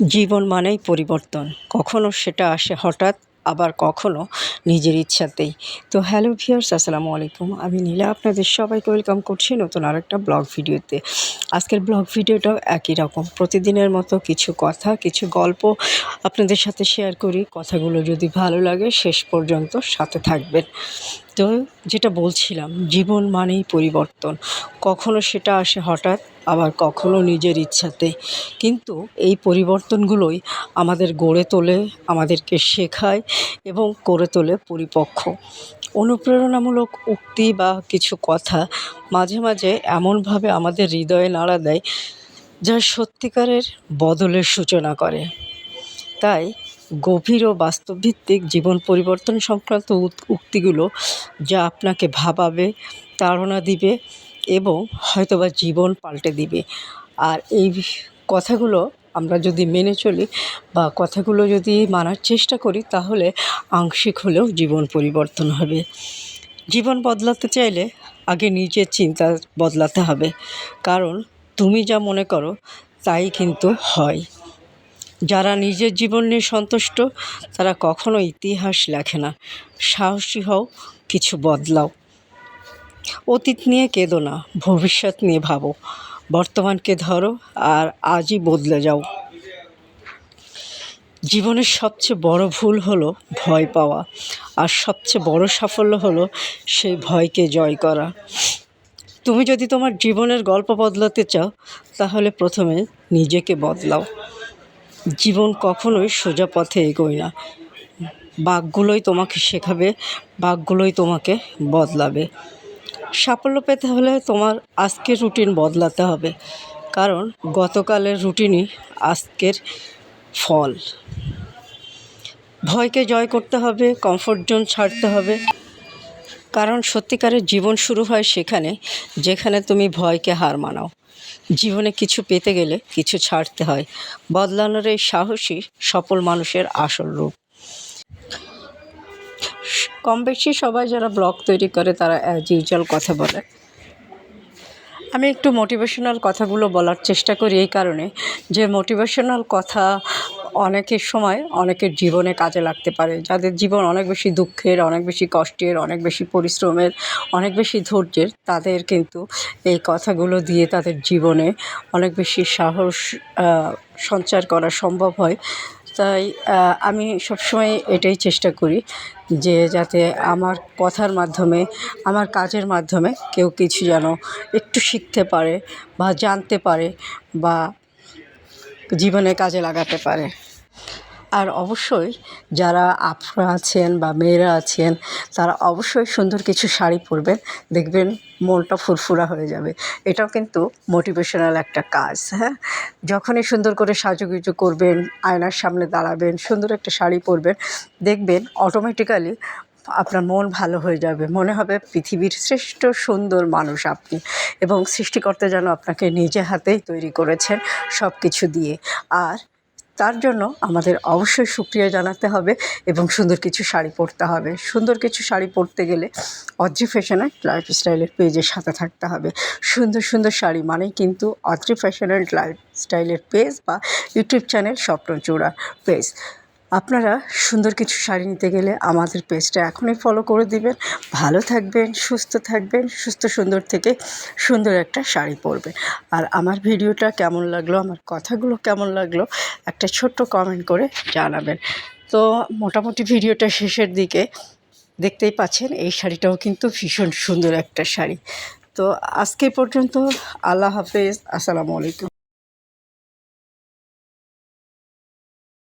জীবন মানেই পরিবর্তন। কখনো সেটা আসে হঠাৎ, আবার কখনো নিজের ইচ্ছাতেই। তো হ্যালো ভিয়ার্স আসসালামু আলাইকুম। আমি নীলা, আপনাদের সবাইকে ওয়েলকাম করছি নতুন আরেকটা ব্লগ ভিডিওতে। আজকের ব্লগ ভিডিওটাও একই রকম। প্রতিদিনের মতো কিছু কথা, কিছু গল্প আপনাদের সাথে শেয়ার করি। কথাগুলো যদি ভালো লাগে, শেষ পর্যন্ত সাথে থাকবেন। তো যেটা বলছিলাম, জীবন মানেই পরিবর্তন। কখনো সেটা আসে হঠাৎ, আবার কখনো নিজের ইচ্ছাতে। কিন্তু এই পরিবর্তনগুলোই আমাদের গড়ে তোলে, আমাদেরকে শেখায় এবং করে তোলে পরিপক্ক। অনুপ্রেরণামূলক উক্তি বা কিছু কথা মাঝে মাঝে এমনভাবে আমাদের হৃদয়ে নাড়া দেয় যা সত্যিকারের বদলের সূচনা করে। তাই গভীর ও বাস্তবভিত্তিক জীবন পরিবর্তন সংক্রান্ত উক্তিগুলো যা আপনাকে ভাবাবে, তাড়না দিবে এবং হয়তোবা জীবন পাল্টে দিবে। আর এই কথাগুলো আমরা যদি মেনে চলি বা কথাগুলো যদি মানার চেষ্টা করি, তাহলে আংশিক হলেও জীবন পরিবর্তন হবে। জীবন বদলাতে চাইলে আগে নিজের চিন্তা বদলাতে হবে। কারণ তুমি যা মনে করো, তাই কিন্তু হয়। যারা নিজের জীবন নিয়ে সন্তুষ্ট, তারা কখনো ইতিহাস লেখে না। সাহসী হও, কিছু বদলাও। অতীত নিয়ে কেঁদো না, ভবিষ্যৎ নিয়ে ভাবো। বর্তমানকে ধরো আর আজই বদলে যাও। জীবনের সবচেয়ে বড় ভুল হলো ভয় পাওয়া, আর সবচেয়ে বড় সাফল্য হলো সেই ভয়কে জয় করা। তুমি যদি তোমার জীবনের গল্প বদলাতে চাও, তাহলে প্রথমে নিজেকে বদলাও। জীবন কখনোই সোজা পথে এগোয় না। বাঘগুলোই তোমাকে শেখাবে, বাঘগুলোই তোমাকে বদলাবে। সাফল্য পেতে হলে তোমার আজকের রুটিন বদলাতে হবে। কারণ গতকালের রুটিনই আজকের ফল। ভয়কে জয় করতে হবে কমফোর্ট জোন ছাড়তে হবে। কারণ সত্যিকারের জীবন শুরু হয় সেখানে, যেখানে তুমি ভয়কে হার মানাও। জীবনে কিছু পেতে গেলে কিছু ছাড়তে হয়। বদলানোর এই সাহসী সফল মানুষের আসল রূপ। কম বেশি সবাই যারা ব্লগ তৈরি করে, তারা অ্যাজ ইউজুয়াল কথা বলে। আমি একটু মোটিভেশনাল কথাগুলো বলার চেষ্টা করি এই কারণে যে মোটিভেশনাল কথা অনেকের সময় অনেকের জীবনে কাজে লাগতে পারে। যাদের জীবন অনেক বেশি দুঃখের, অনেক বেশি কষ্টের, অনেক বেশি পরিশ্রমের, অনেক বেশি ধৈর্যের, তাদের কিন্তু এই কথাগুলো দিয়ে তাদের জীবনে অনেক বেশি সাহস সঞ্চার করা সম্ভব হয়। তাই আমি সবসময় এটাই চেষ্টা করি যে যাতে আমার কথার মাধ্যমে, আমার কাজের মাধ্যমে কেউ কিছু যেন একটু শিখতে পারে বা জানতে পারে বা জীবনে কাজে লাগাতে পারে। আর অবশ্যই যারা আফরা আছেন বা মেয়েরা আছেন, তারা অবশ্যই সুন্দর কিছু শাড়ি পরবেন। দেখবেন মনটা ফুরফুরা হয়ে যাবে। এটাও কিন্তু মোটিভেশনাল একটা কাজ হ্যাঁ? যখনই সুন্দর করে সাজুগুজু করবেন, আয়নার সামনে দাঁড়াবেন, সুন্দর একটা শাড়ি পরবেন, দেখবেন অটোমেটিক্যালি আপনার মন ভালো হয়ে যাবে। মনে হবে পৃথিবীর শ্রেষ্ঠ সুন্দর মানুষ আপনি এবং সৃষ্টিকর্তা যেন আপনাকে নিজে হাতেই তৈরি করেছেন সব কিছু দিয়ে। আর তার জন্য আমাদের অবশ্যই সুক্রিয়া জানাতে হবে এবং সুন্দর কিছু শাড়ি পরতে হবে। সুন্দর কিছু শাড়ি পরতে গেলে অদ্রি ফ্যাশনের লাইফস্টাইলের পেজের সাথে থাকতে হবে। সুন্দর সুন্দর শাড়ি মানেই কিন্তু অদ্রি ফ্যাশনের লাইফস্টাইলের পেজ বা ইউটিউব চ্যানেল স্বপ্নচূড়া পেজ আপনারা সুন্দর কিছু শাড়ি নিতে গেলে আমাদের পেজটা এখনই ফলো করে দিবেন। ভালো থাকবেন, সুস্থ থাকবেন, সুস্থ সুন্দর থেকে সুন্দর একটা শাড়ি পরবেন। আর আমার ভিডিওটা কেমন লাগল, আমার কথাগুলো কেমন লাগল, একটা ছোট্ট কমেন্ট করে জানাবেন। তো মোটামুটি ভিডিওটা শেষের দিকে দেখতেই পাচ্ছেন, এই শাড়িটাও কিন্তু ভীষণ সুন্দর একটা শাড়ি। তো আজকে পর্যন্ত আল্লাহ হাফেজ, আসসালামু আলাইকুম।